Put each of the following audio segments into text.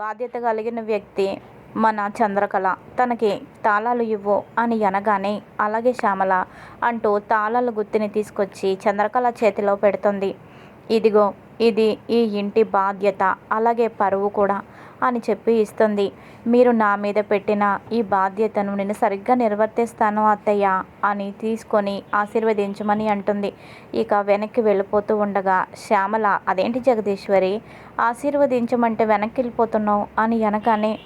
బాధ్యత కలిగిన వ్యక్తి మన చంద్రకళ. తనకి తాళాలు ఇవ్వు అని అనగానే అలాగే శ్యామల అంటూ తాళాల గుత్తిని తీసుకొచ్చి చంద్రకళ చేతిలో పెడుతుంది. ఇదిగో ఇది ఈ ఇంటి బాధ్యత. అలాగే పరువు కూడా. అని చెప్పి ఇస్తుంది. మీరు నా మీద పెట్టిన ఈ బాధ్యతను నేను సరిగ్గా నిర్వర్తిస్తాను అత్తయ్య అని తీసుకొని ఆశీర్వదించమని అంటుంది. ఇక వెనక్కి వెళ్ళిపోతూ ఉండగా శ్యామల అదేంటి జగదీశ్వరి? ఆశీర్వదించమంటే వెనక్కి వెళ్ళిపోతున్నావు అని అనగానే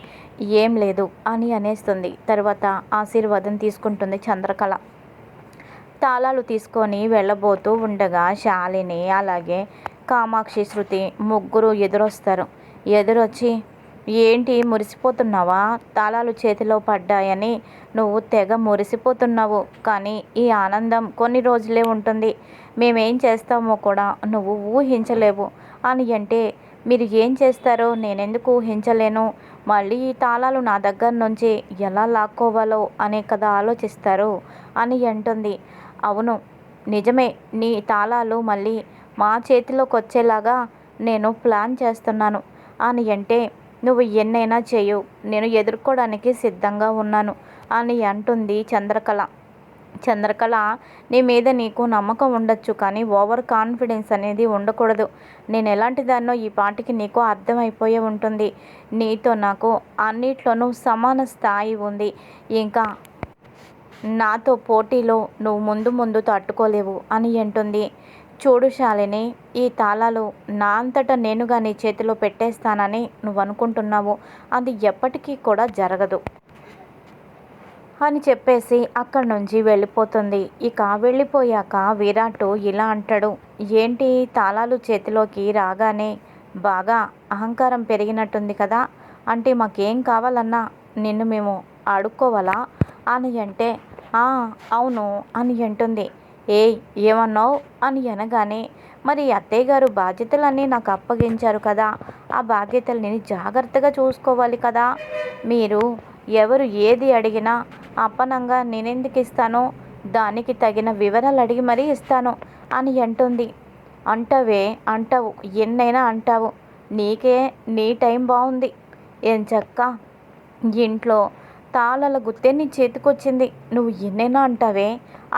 ఏం లేదు అని అనేస్తుంది. తర్వాత ఆశీర్వాదం తీసుకుంటుంది చంద్రకళ. తాళాలు తీసుకొని వెళ్ళబోతూ ఉండగా శాలిని అలాగే కామాక్షి శృతి ముగ్గురు ఎదురొస్తారు. ఎదురొచ్చి ఏంటి మురిసిపోతున్నావా? తాళాలు చేతిలో పడ్డాయని నువ్వు తెగ మురిసిపోతున్నావు. కానీ ఈ ఆనందం కొన్ని రోజులే ఉంటుంది. మేమేం చేస్తామో కూడా నువ్వు ఊహించలేవు. అని అంటే మీరు ఏం చేస్తారో నేనెందుకు ఊహించలేను. మళ్ళీ ఈ తాళాలు నా దగ్గర నుంచి ఎలా లాక్కోవాలో అనే కదా ఆలోచిస్తారు అని అంటుంది. అవును నిజమే. నీ తాళాలు మళ్ళీ మా చేతిలోకి వచ్చేలాగా నేను ప్లాన్ చేస్తున్నాను. అని అంటే నువ్వు ఎన్నైనా చేయు. నేను ఎదుర్కోవడానికి సిద్ధంగా ఉన్నాను అని అంటుంది చంద్రకళ. చంద్రకళ నీ మీద నీకు నమ్మకం ఉండొచ్చు కానీ ఓవర్ కాన్ఫిడెన్స్ అనేది ఉండకూడదు. నేను ఎలాంటి దాన్నో ఈ పాటికి నీకు అర్థమైపోయే ఉంటుంది. నీతో నాకు అన్నిట్లోనూ సమాన స్థాయి ఉంది. ఇంకా నాతో పోటీలో నువ్వు ముందు ముందు తట్టుకోలేవు అని అంటుంది. చూడు శాలిని ఈ తాళాలు నా అంతటా నేనుగా నీ చేతిలో పెట్టేస్తానని నువ్వు అనుకుంటున్నావు అది ఎప్పటికీ కూడా జరగదు. అని చెప్పేసి అక్కడి నుంచి వెళ్ళిపోతుంది. ఇక వెళ్ళిపోయాక విరాట్ ఇలా అంటాడు ఏంటి తాళాలు చేతిలోకి రాగానే బాగా అహంకారం పెరిగినట్టుంది కదా అంటే మాకేం కావాలన్నా నిన్ను మేము అడుక్కోవాలా అని అంటే అవును అని అంటుంది. ఏ ఏమన్నావు? అని అనగానే మరి అత్తయ్య గారు బాధ్యతలన్నీ నాకు అప్పగించారు కదా. ఆ బాధ్యతల్ని జాగ్రత్తగా చూసుకోవాలి కదా. మీరు ఎవరు ఏది అడిగినా అప్పనంగా నేనెందుకు ఇస్తానో దానికి తగిన వివరాలు అడిగి మరీ ఇస్తాను అని అంటుంది. అంటావే అంటావు ఎన్నైనా అంటావు. నీకే నీ టైం బాగుంది ఏం చక్క? ఇంట్లో తాళాల గుత్తే నీ చేతికొచ్చింది. నువ్వు ఎన్నైనా అంటావే.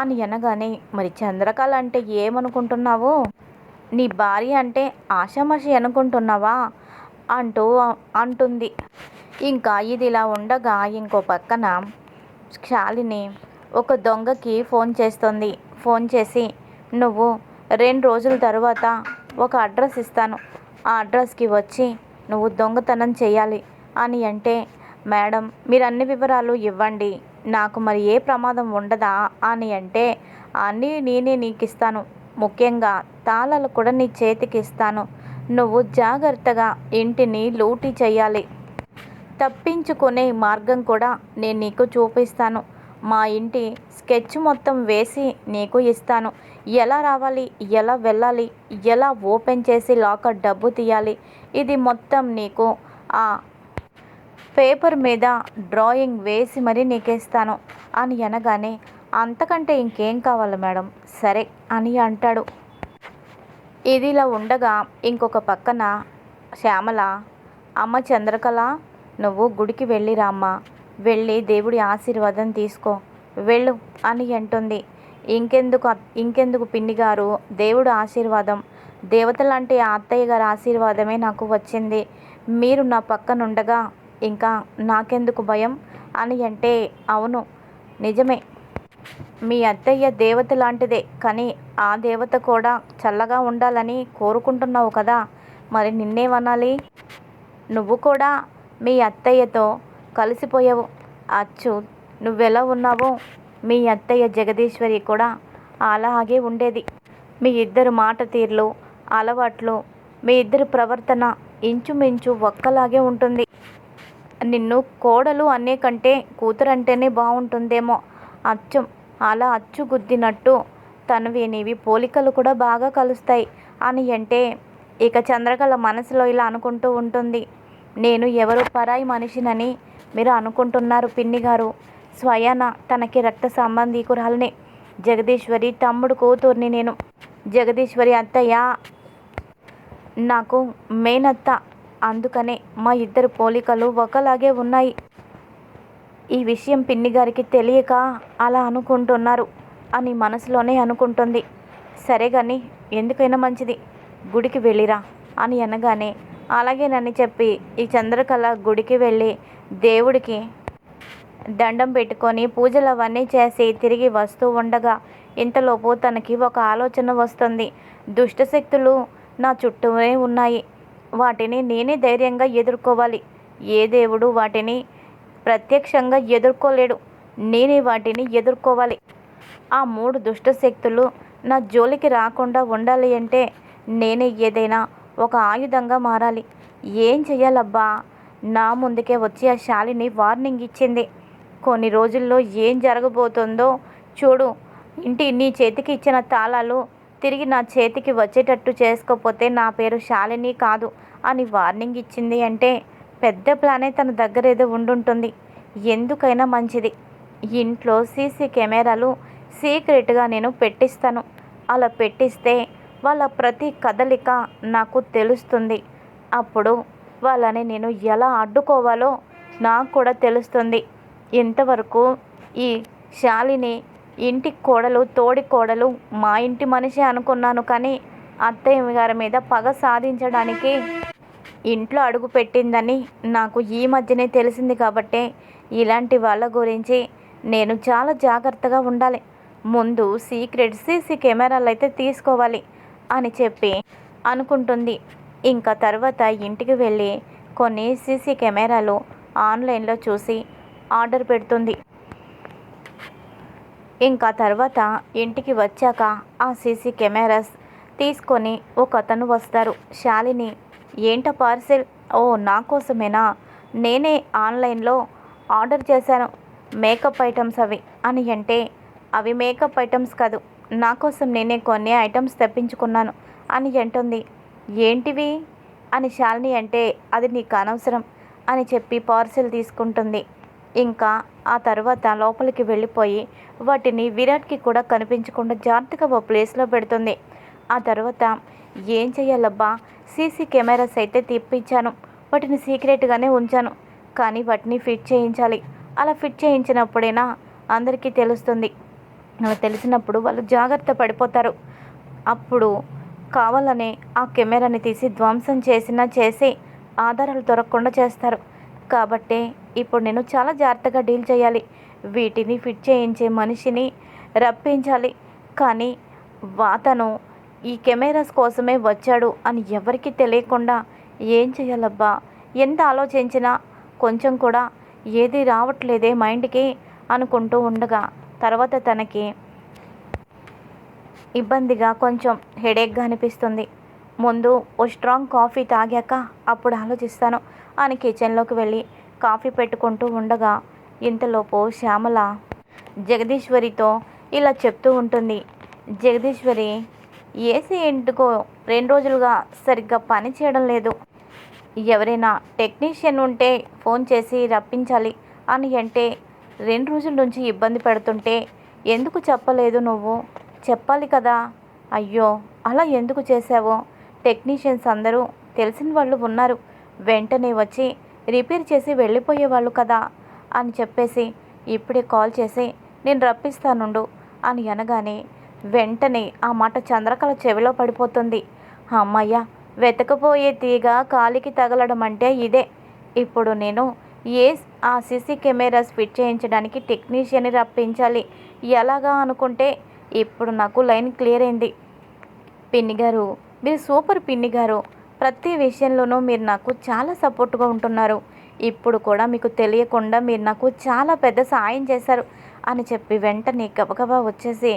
అని అనగానే మరి చంద్రకళ అంటే ఏమనుకుంటున్నావు? నీ భార్య అంటే ఆషామాషి అనుకుంటున్నావా? అంటూ అంటుంది. ఇంకా ఇది ఇలా ఉండగా ఇంకో పక్కన శాలిని ఒక దొంగకి ఫోన్ చేస్తుంది. ఫోన్ చేసి నువ్వు రెండు రోజుల తర్వాత ఒక అడ్రస్ ఇస్తాను. ఆ అడ్రస్కి వచ్చి నువ్వు దొంగతనం చేయాలి అని అంటే మేడం మీరు అన్ని వివరాలు ఇవ్వండి. నాకు మరి ఏ ప్రమాదం ఉండదా అని అంటే అన్నీ నేనే నీకు ఇస్తాను ముఖ్యంగా తాళాలు కూడా నీ చేతికి ఇస్తాను. నువ్వు జాగ్రత్తగా ఇంటిని లూటీ చేయాలి తప్పించుకునే మార్గం కూడా నేను నీకు చూపిస్తాను. మా ఇంటి స్కెచ్ మొత్తం వేసి నీకు ఇస్తాను. ఎలా రావాలి? ఎలా వెళ్ళాలి? ఎలా ఓపెన్ చేసి లాకర్ డబ్బు తీయాలి? ఇది మొత్తం నీకు ఆ పేపర్ మీద డ్రాయింగ్ వేసి మరీ నీకేస్తాను అని అనగానే అంతకంటే ఇంకేం కావాలి మేడం? సరే అని అంటాడు. ఇది ఇలా ఉండగా ఇంకొక పక్కన శ్యామల అమ్మ చంద్రకళ నువ్వు గుడికి వెళ్ళి రామ్మా వెళ్ళి దేవుడి ఆశీర్వాదం తీసుకో. వెళ్ళు అని అంటుంది. ఇంకెందుకు ఇంకెందుకు పిన్ని గారు? దేవుడు ఆశీర్వాదం. దేవతలాంటి అత్తయ్య గారి ఆశీర్వాదమే నాకు వచ్చింది. మీరు నా పక్కనుండగా ఇంకా నాకెందుకు భయం? అని అంటే అవును నిజమే. మీ అత్తయ్య దేవత లాంటిదే కానీ ఆ దేవత కూడా చల్లగా ఉండాలని కోరుకుంటున్నావు కదా? మరి నిన్నేమనాలి నువ్వు కూడా మీ అత్తయ్యతో కలిసిపోయావు. అచ్చు నువ్వెలా ఉన్నావో? మీ అత్తయ్య జగదీశ్వరి కూడా అలాగే ఉండేది. మీ ఇద్దరు మాట తీరులు అలవాట్లు మీ ఇద్దరు ప్రవర్తన ఇంచుమించు ఒక్కలాగే ఉంటుంది. నిన్ను కోడలు అనే కంటే కూతురంటేనే బాగుంటుందేమో అచ్చం అలా అచ్చు గుద్దినట్టు తనవి నీవి పోలికలు కూడా బాగా కలుస్తాయి అని అంటే ఇక చంద్రకళ మనసులో ఇలా అనుకుంటూ ఉంటుంది. నేను ఎవరు పరాయి మనిషినని మీరు అనుకుంటున్నారు పిన్ని గారు స్వయాన తనకి రక్త సంబంధీకురాలని. జగదీశ్వరి తమ్ముడు కూతుర్ని నేను. జగదీశ్వరి అత్తయ్య. నాకు మేనత్త. అందుకనే మా ఇద్దరు పోలికలు ఒకలాగే ఉన్నాయి. ఈ విషయం పిన్ని గారికి తెలియక అలా అనుకుంటున్నారు అని మనసులోనే అనుకుంటుంది. సరే కానీ ఎందుకైనా మంచిది. గుడికి వెళ్ళిరా అని అనగానే అలాగేనని చెప్పి ఈ చంద్రకళ గుడికి వెళ్ళి దేవుడికి దండం పెట్టుకొని పూజలు అవన్నీ చేసి తిరిగి వస్తూ ఉండగా ఇంతలోపు తనకి ఒక ఆలోచన వస్తుంది. దుష్టశక్తులు నా చుట్టూనే ఉన్నాయి. వాటిని నేనే ధైర్యంగా ఎదుర్కోవాలి. ఏ దేవుడు వాటిని ప్రత్యక్షంగా ఎదుర్కోలేడు. నేనే వాటిని ఎదుర్కోవాలి. ఆ మూడు దుష్ట శక్తులు నా జోలికి రాకుండా ఉండాలి అంటే నేనే ఏదైనా ఒక ఆయుధంగా మారాలి. ఏం చేయాలబ్బా? నా ముందుకే వచ్చి ఆ శాలిని వార్నింగ్ ఇచ్చింది. కొన్ని రోజుల్లో ఏం జరగబోతుందో చూడు. ఇంటి నీ చేతికి ఇచ్చిన తాళాలు తిరిగి నా చేతికి వచ్చేటట్టు చేసుకోకపోతే నా పేరు శాలిని కాదు అని వార్నింగ్ ఇచ్చింది అంటే పెద్ద ప్లానే తన దగ్గర ఏదో ఉండుంటుంది. ఎందుకైనా మంచిది. ఇంట్లో సీసీ కెమెరాలు సీక్రెట్గా నేను పెట్టిస్తాను. అలా పెట్టిస్తే వాళ్ళ ప్రతి కదలిక నాకు తెలుస్తుంది. అప్పుడు వాళ్ళని నేను ఎలా అడ్డుకోవాలో నాకు కూడా తెలుస్తుంది. ఇంతవరకు ఈ శాలిని ఇంటి కోడలు తోడి కోడలు మా ఇంటి మనిషి అనుకున్నాను కానీ అత్తయ్య గారి మీద పగ సాధించడానికి ఇంట్లో అడుగు పెట్టిందని నాకు ఈ మధ్యనే తెలిసింది కాబట్టే ఇలాంటి వాళ్ళ గురించి నేను చాలా జాగ్రత్తగా ఉండాలి. ముందు సీక్రెట్ సీసీ కెమెరాలు అయితే తీసుకోవాలి అని చెప్పి అనుకుంటుంది. ఇంకా తర్వాత ఇంటికి వెళ్ళి కొన్ని సీసీ కెమెరాలు ఆన్లైన్లో చూసి ఆర్డర్ పెడుతుంది. ఇంకా తర్వాత ఇంటికి వచ్చాక ఆ సీసీ కెమెరాస్ తీసుకొని ఒక అతను వస్తారు. శాలిని ఏంట పార్సిల్? ఓ నా కోసమేనా? నేనే ఆన్లైన్లో ఆర్డర్ చేశాను. మేకప్ ఐటమ్స్ అవి అని అంటే అవి మేకప్ ఐటమ్స్ కాదు. నా కోసం నేనే కొన్ని ఐటమ్స్ తెప్పించుకున్నాను అని అంటుంది. ఏంటివి? అని శాలిని అంటే అది నీకు అనవసరం అని చెప్పి పార్సిల్ తీసుకుంటుంది. ఇంకా ఆ తర్వాత లోపలికి వెళ్ళిపోయి వాటిని విరాట్కి కూడా కనిపించకుండా జాగ్రత్తగా ఓ ప్లేస్లో పెడుతుంది. ఆ తర్వాత ఏం చేయాలబ్బా సీసీ కెమెరాస్ అయితే తెప్పించాను. వాటిని సీక్రెట్గానే ఉంచాను. కానీ వాటిని ఫిట్ చేయించాలి. అలా ఫిట్ చేయించినప్పుడైనా? అందరికీ తెలుస్తుంది. అలా తెలిసినప్పుడు వాళ్ళు జాగ్రత్త పడిపోతారు. అప్పుడు కావాలనే ఆ కెమెరాని తీసి ధ్వంసం చేసినా చేసి ఆధారాలు దొరకకుండా చేస్తారు. కాబట్టి ఇప్పుడు నేను చాలా జాగ్రత్తగా డీల్ చేయాలి. వీటిని ఫిట్ చేయించే మనిషిని రప్పించాలి. కానీ అతను ఈ కెమెరాస్ కోసమే వచ్చాడు అని ఎవరికి తెలియకుండా ఏం చేయాలబ్బా? ఎంత ఆలోచించినా కొంచెం కూడా ఏది రావట్లేదే మైండ్కి అనుకుంటూ ఉండగా తర్వాత తనకి ఇబ్బందిగా కొంచెం హెడేక్గా అనిపిస్తుంది. ముందు ఓ స్ట్రాంగ్ కాఫీ తాగాక అప్పుడు ఆలోచిస్తాను. అని కిచెన్లోకి వెళ్ళి కాఫీ పెట్టుకుంటూ ఉండగా ఇంతలోపు శ్యామల జగదీశ్వరితో ఇలా చెప్తూ ఉంటుంది. జగదీశ్వరి ఏసీ ఇంటికో రెండు రోజులుగా సరిగ్గా పని చేయడం లేదు. ఎవరైనా టెక్నీషియన్ ఉంటే ఫోన్ చేసి రప్పించాలి అని అంటే రెండు రోజుల నుంచి ఇబ్బంది పెడుతుంటే ఎందుకు చెప్పలేదు నువ్వు? చెప్పాలి కదా. అయ్యో అలా ఎందుకు చేసావో టెక్నీషియన్స్ అందరూ తెలిసిన వాళ్ళు ఉన్నారు. వెంటనే వచ్చి రిపేర్ చేసి వెళ్ళిపోయేవాళ్ళు కదా? అని చెప్పేసి ఇప్పుడే కాల్ చేసి నేను రప్పిస్తానుండు అని అనగానే వెంటనే ఆ మాట చంద్రకళ చెవిలో పడిపోతుంది. అమ్మయ్య వెతకపోయే తీగ కాలికి తగలడం అంటే ఇదే. ఇప్పుడు నేను ఏ ఆ సీసీ కెమెరాస్ ఫిట్ చేయించడానికి టెక్నీషియన్ని రప్పించాలి? ఎలాగా అనుకుంటే ఇప్పుడు నాకు లైన్ క్లియర్ అయింది. పిన్ని గారు మీరు సూపర్ పిన్ని గారు. ప్రతి విషయంలోనూ మీరు నాకు చాలా సపోర్ట్గా ఉంటున్నారు. ఇప్పుడు కూడా మీకు తెలియకుండా మీరు నాకు చాలా పెద్ద సాయం చేశారు అని చెప్పి వెంటనే గబగబా వచ్చేసి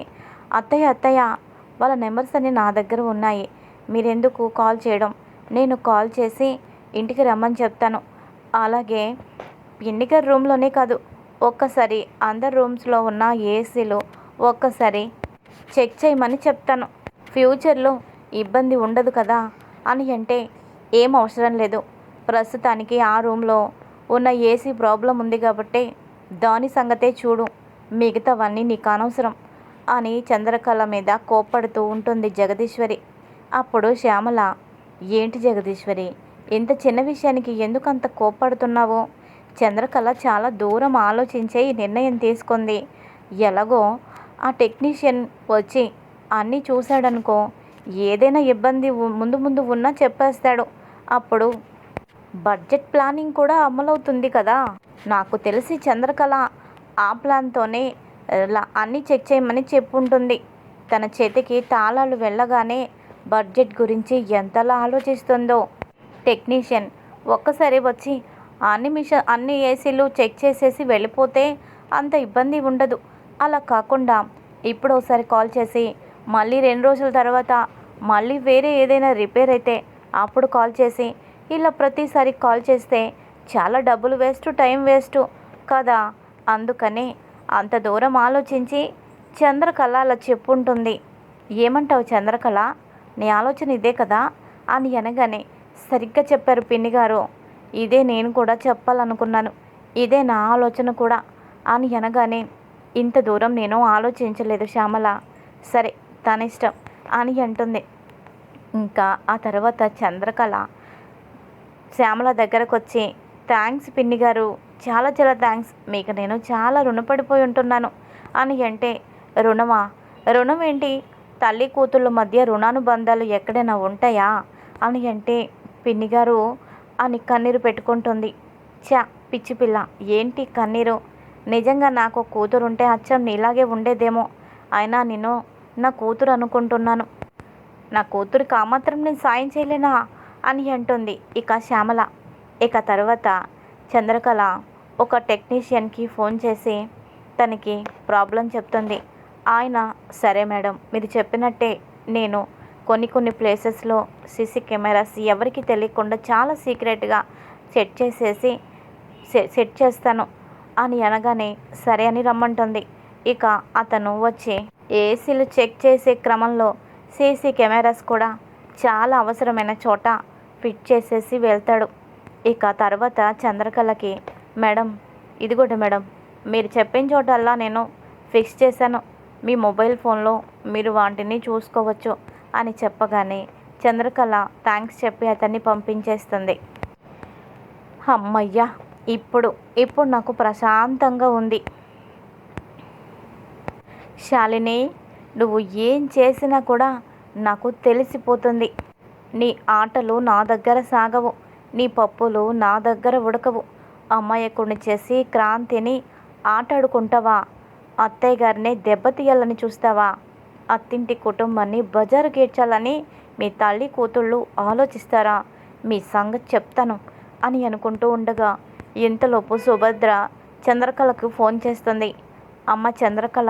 అత్తయ్య అత్తయ్య వాళ్ళ నెంబర్స్ అన్నీ నా దగ్గర ఉన్నాయి. మీరెందుకు కాల్ చేయడం? నేను కాల్ చేసి ఇంటికి రమ్మని చెప్తాను. అలాగే పిన్ని గారి రూమ్లోనే కాదు ఒక్కసారి అందరు రూమ్స్లో ఉన్న ఏసీలు ఒక్కసారి చెక్ చేయమని చెప్తాను. ఫ్యూచర్లో ఇబ్బంది ఉండదు కదా? అని అంటే ఏం అవసరం లేదు. ప్రస్తుతానికి ఆ రూమ్లో ఉన్న ఏసీ ప్రాబ్లం ఉంది కాబట్టి దాని సంగతే చూడు. మిగతావన్నీ నీకు అనవసరం అని చంద్రకళ మీద కోప్పడుతూ ఉంటుంది జగదీశ్వరి. అప్పుడు శ్యామల ఏంటి జగదీశ్వరి ఇంత చిన్న విషయానికి ఎందుకు అంత కోప్పడుతున్నావు? చంద్రకళ చాలా దూరం ఆలోచించే ఈ నిర్ణయం తీసుకుంది. ఎలాగో ఆ టెక్నీషియన్ వచ్చి అన్నీ చూశాడనుకో ఏదైనా ఇబ్బంది ఉ- ముందు ముందు ఉన్నా చెప్పేస్తాడు. అప్పుడు బడ్జెట్ ప్లానింగ్ కూడా అమలవుతుంది కదా. నాకు తెలిసి చంద్రకళ ఆ ప్లాన్తోనే అన్నీ చెక్ చేయమని చెప్పుంటుంది. తన చేతికి తాళాలు వెళ్ళగానే బడ్జెట్ గురించి ఎంతలా ఆలోచిస్తుందో. టెక్నీషియన్ ఒక్కసారి వచ్చి అన్ని మిషన్ అన్ని ఏసీలు చెక్ చేసేసి వెళ్ళిపోతే అంత ఇబ్బంది ఉండదు. అలా కాకుండా ఇప్పుడు ఒకసారి కాల్ చేసి మళ్ళీ రెండు రోజుల తర్వాత మళ్ళీ వేరే ఏదైనా రిపేర్ అయితే అప్పుడు కాల్ చేసి ఇలా ప్రతిసారి కాల్ చేస్తే చాలా డబ్బులు వేస్ట్ టైం వేస్ట్ కదా? అందుకని అంత దూరం ఆలోచించి చంద్రకళ అలా చెప్పుంటుంది. ఏమంటావు చంద్రకళ? నీ ఆలోచన ఇదే కదా? అని అనగానే సరిగ్గా చెప్పారు పిన్ని గారు. ఇదే నేను కూడా చెప్పాలనుకున్నాను. ఇదే నా ఆలోచన కూడా అని అనగానే ఇంత దూరం నేను ఆలోచించలేదు శ్యామల. సరే తన ఇష్టం అని అంటుంది. ఇంకా ఆ తర్వాత చంద్రకళ శ్యామల దగ్గరకు వచ్చి థ్యాంక్స్ పిన్ని గారు చాలా చాలా థ్యాంక్స్ మీకు నేను చాలా రుణపడిపోయి ఉంటున్నాను అని అంటే రుణమా? రుణం ఏంటి? తల్లి కూతుళ్ళ మధ్య రుణానుబంధాలు ఎక్కడైనా ఉంటాయా? అని అంటే పిన్ని గారు అని కన్నీరు పెట్టుకుంటుంది. చా పిచ్చి పిల్ల ఏంటి కన్నీరు? నిజంగా నాకు కూతురు ఉంటే అచ్చం నీలాగే ఉండేదేమో. అయినా నేను నా కూతురు అనుకుంటున్నాను. నా కూతురికి ఆ మాత్రం నేను సాయం చేయలేనా? అని అంటుంది ఇక శ్యామల. ఇక తర్వాత చంద్రకళ ఒక టెక్నీషియన్కి ఫోన్ చేసి తనకి ప్రాబ్లం చెప్తుంది. ఆయన సరే మేడం మీరు చెప్పినట్టే నేను కొన్ని కొన్ని ప్లేసెస్లో సీసీ కెమెరాస్ ఎవరికి తెలియకుండా చాలా సీక్రెట్గా సెట్ చేసేసి సె- సెట్ చేస్తాను. అని అనగానే సరే అని రమ్మంటుంది. ఇక అతను వచ్చి ఏసీలు చెక్ చేసే క్రమంలో సీసీ కెమెరాస్ కూడా చాలా అవసరమైన చోట ఫిట్ చేసేసి వెళ్తాడు. ఇక తర్వాత చంద్రకళకి మేడం ఇదిగోటి మేడం మీరు చెప్పిన చోటల్లా నేను ఫిక్స్ చేశాను. మీ మొబైల్ ఫోన్లో మీరు వాటిని చూసుకోవచ్చు అని చెప్పగానే చంద్రకళ థ్యాంక్స్ చెప్పి అతన్ని పంపించేస్తుంది. అమ్మయ్యా ఇప్పుడు ఇప్పుడు నాకు ప్రశాంతంగా ఉంది. శాలిని నువ్వు ఏం చేసినా కూడా నాకు తెలిసిపోతుంది. నీ ఆటలు నా దగ్గర సాగవు. నీ పప్పులు నా దగ్గర ఉడకవు. అమ్మాయకుడిని చేసి క్రాంతిని ఆటాడుకుంటావా? అత్తయ్య గారిని దెబ్బతీయాలని చూస్తావా? అత్తింటి కుటుంబాన్ని బజారు గేర్చాలని మీ తల్లి కూతుళ్ళు ఆలోచిస్తారా? మీ సంగతి చెప్తాను అని అనుకుంటూ ఉండగా ఇంతలోపు సుభద్ర చంద్రకళకు ఫోన్ చేస్తుంది. అమ్మ చంద్రకళ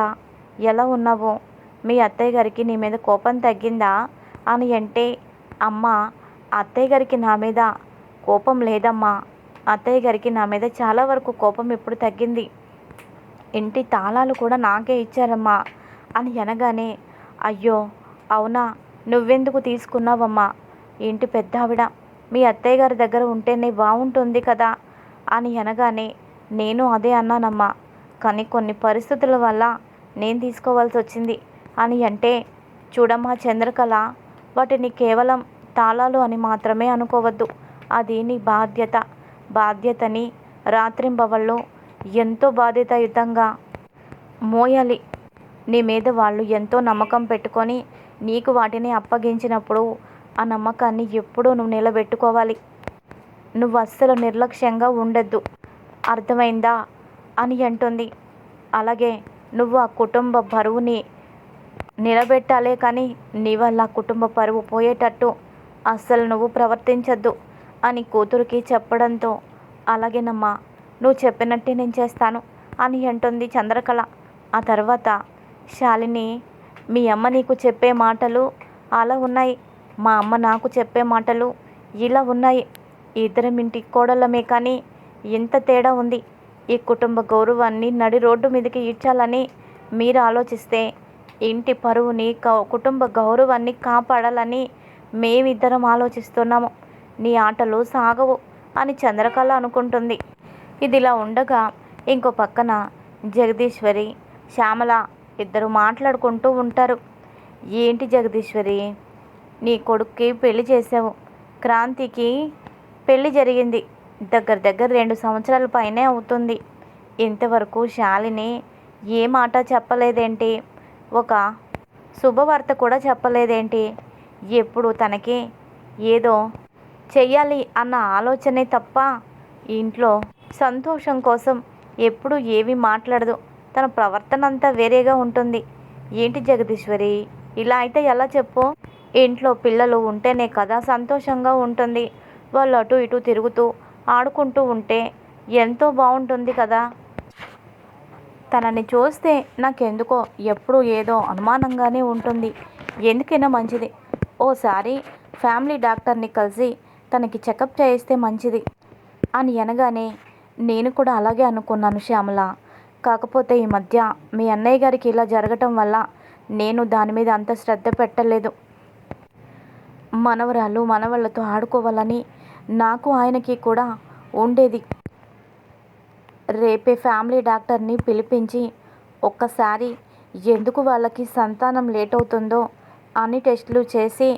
ఎలా ఉన్నావు? మీ అత్తయ్య గారికి నీ మీద కోపం తగ్గిందా? అని అంటే అమ్మ అత్తయ్య గారికి నా మీద కోపం లేదమ్మా. అత్తయ్య గారికి నా మీద చాలా వరకు కోపం ఇప్పుడు తగ్గింది. ఇంటి తాళాలు కూడా నాకే ఇచ్చారమ్మా. అని అనగానే అయ్యో అవునా? నువ్వెందుకు తీసుకున్నావమ్మా? ఇంటి పెద్దావిడ? మీ అత్తయ్య గారి దగ్గర ఉంటేనే బాగుంటుంది కదా? అని అనగానే నేను అదే అన్నానమ్మా. కానీ కొన్ని పరిస్థితుల వల్ల నేను తీసుకోవాల్సి వచ్చింది. అని అంటే చూడమ్మా చంద్రకళ వాటిని కేవలం తాళాలు అని మాత్రమే అనుకోవద్దు. అది నీ బాధ్యత. బాధ్యతని రాత్రింబవళ్ళు ఎంతో బాధ్యతాయుతంగా మోయాలి. నీ మీద వాళ్ళు ఎంతో నమ్మకం పెట్టుకొని నీకు వాటిని అప్పగించినప్పుడు ఆ నమ్మకాన్ని ఎప్పుడూ నువ్వు నిలబెట్టుకోవాలి. నువ్వు అస్సలు నిర్లక్ష్యంగా ఉండొద్దు. అర్థమైందా? అని అంటుంది. అలాగే నువ్వు ఆ కుటుంబ బరువుని నిలబెట్టాలే కానీ నీ వల్ల కుటుంబ పరువు పోయేటట్టు అస్సలు నువ్వు ప్రవర్తించద్దు అని కూతురికి చెప్పడంతో అలాగేనమ్మా నువ్వు చెప్పినట్టే నేను చేస్తాను అని అంటుంది చంద్రకళ. ఆ తర్వాత శాలిని మీ అమ్మ నీకు చెప్పే మాటలు అలా ఉన్నాయి. మా అమ్మ నాకు చెప్పే మాటలు ఇలా ఉన్నాయి. ఇద్దరం ఇంటి కోడలమే కానీ ఎంత తేడా ఉంది. ఈ కుటుంబ గౌరవాన్ని నడి రోడ్డు మీదకి ఇచ్చాలని మీరు ఆలోచిస్తే ఇంటి పరువుని కుటుంబ గౌరవాన్ని కాపాడాలని మేమిద్దరం ఆలోచిస్తున్నాము. నీ ఆటలు సాగవు అని చంద్రకళ అనుకుంటుంది. ఇదిలా ఉండగా ఇంకో పక్కన జగదీశ్వరి శ్యామల ఇద్దరు మాట్లాడుకుంటూ ఉంటారు. ఏంటి జగదీశ్వరి నీ కొడుక్కి పెళ్ళి చేసావు క్రాంతికి పెళ్ళి జరిగింది. దగ్గర దగ్గర రెండు సంవత్సరాల పైనే అవుతుంది. ఇంతవరకు శాలిని ఏ మాట చెప్పలేదేంటి? ఒక శుభవార్త కూడా చెప్పలేదేంటి? ఎప్పుడు తనకి ఏదో చెయ్యాలి అన్న ఆలోచనే తప్ప ఇంట్లో సంతోషం కోసం ఎప్పుడు ఏవి మాట్లాడదు. తన ప్రవర్తన అంతా వేరేగా ఉంటుంది. ఏంటి జగదీశ్వరి? ఇలా అయితే ఎలా చెప్పు? ఇంట్లో పిల్లలు ఉంటేనే కదా సంతోషంగా ఉంటుంది. వాళ్ళు అటు ఇటు తిరుగుతూ ఆడుకుంటూ ఉంటే ఎంతో బాగుంటుంది కదా. తనని చూస్తే నాకెందుకో ఎప్పుడూ ఏదో అనుమానంగానే ఉంటుంది. ఎందుకైనా మంచిది. ఓసారి ఫ్యామిలీ డాక్టర్ని కలిసి తనకి చెకప్ చేయిస్తే మంచిది అని అనగానే నేను కూడా అలాగే అనుకున్నాను శ్యామల. కాకపోతే ఈ మధ్య మీ అన్నయ్య గారికి ఇలా జరగటం వల్ల నేను దాని మీద అంత శ్రద్ధ పెట్టలేదు. మనవరాలు మనవళ్ళతో ఆడుకోవాలని నాకు ఆయనకి కూడా ఉండేది. రేపే ఫ్యామిలీ డాక్టర్ని పిలిపించి ఒక్కసారి ఎందుకు వాళ్ళకి సంతానం లేట్ అవుతుందో అన్ని టెస్టులు చేసి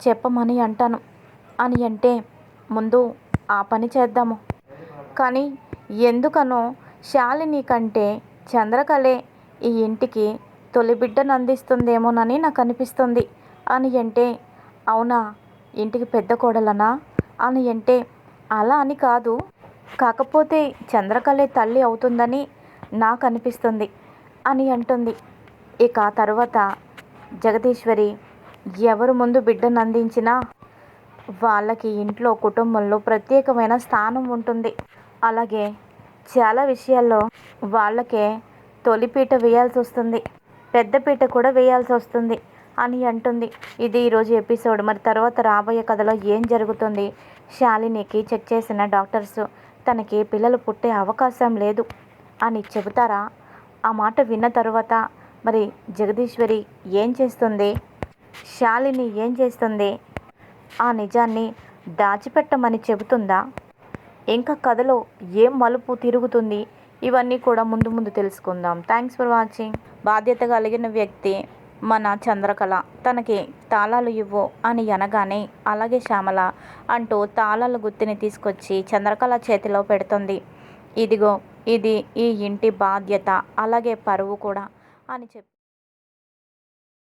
చెప్పమని అంటాను. అని అంటే ముందు ఆ పని చేద్దాము. కానీ ఎందుకనో శాలిని కంటే చంద్రకళే ఈ ఇంటికి తొలి బిడ్డను అందిస్తుందేమోనని నాకు అనిపిస్తుంది అని అంటే అవునా? ఇంటికి పెద్ద కోడలనా? అని అంటే అలా అని కాదు. కాకపోతే చంద్రకళే తల్లి అవుతుందని నాకు అనిపిస్తుంది అని అంటుంది. ఇక ఆ తర్వాత జగదీశ్వరి ఎవరు ముందు బిడ్డను అందించినా వాళ్ళకి ఇంట్లో కుటుంబంలో ప్రత్యేకమైన స్థానం ఉంటుంది. అలాగే చాలా విషయాల్లో వాళ్ళకే తొలిపీట వేయాల్సి వస్తుంది. పెద్దపీట కూడా వేయాల్సి వస్తుంది అని అంటుంది. ఇది ఈరోజు ఎపిసోడ్. మరి తర్వాత రాబోయే కథలో ఏం జరుగుతుంది? శాలినికి చెక్ చేసిన డాక్టర్స్ తనకి పిల్లలు పుట్టే అవకాశం లేదు అని చెబుతారా? ఆ మాట విన్న తర్వాత మరి జగదీశ్వరి ఏం చేస్తుంది? శాలిని ఏం చేస్తుంది? ఆ నిజాన్ని దాచిపెట్టమని చెబుతుందా? ఇంకా కథలో ఏం మలుపు తిరుగుతుంది? ఇవన్నీ కూడా ముందు ముందు తెలుసుకుందాం. Thanks for watching. బాధ్యత కలిగిన వ్యక్తి మన చంద్రకళ. తనకి తాళాలు ఇవ్వు అని అనగానే అలాగే శ్యామల అంటూ తాళాల గుత్తిని తీసుకొచ్చి చంద్రకళ చేతిలో పెడుతుంది. ఇదిగో ఇది ఈ ఇంటి బాధ్యత అలాగే పరువు కూడా అని చెప్పి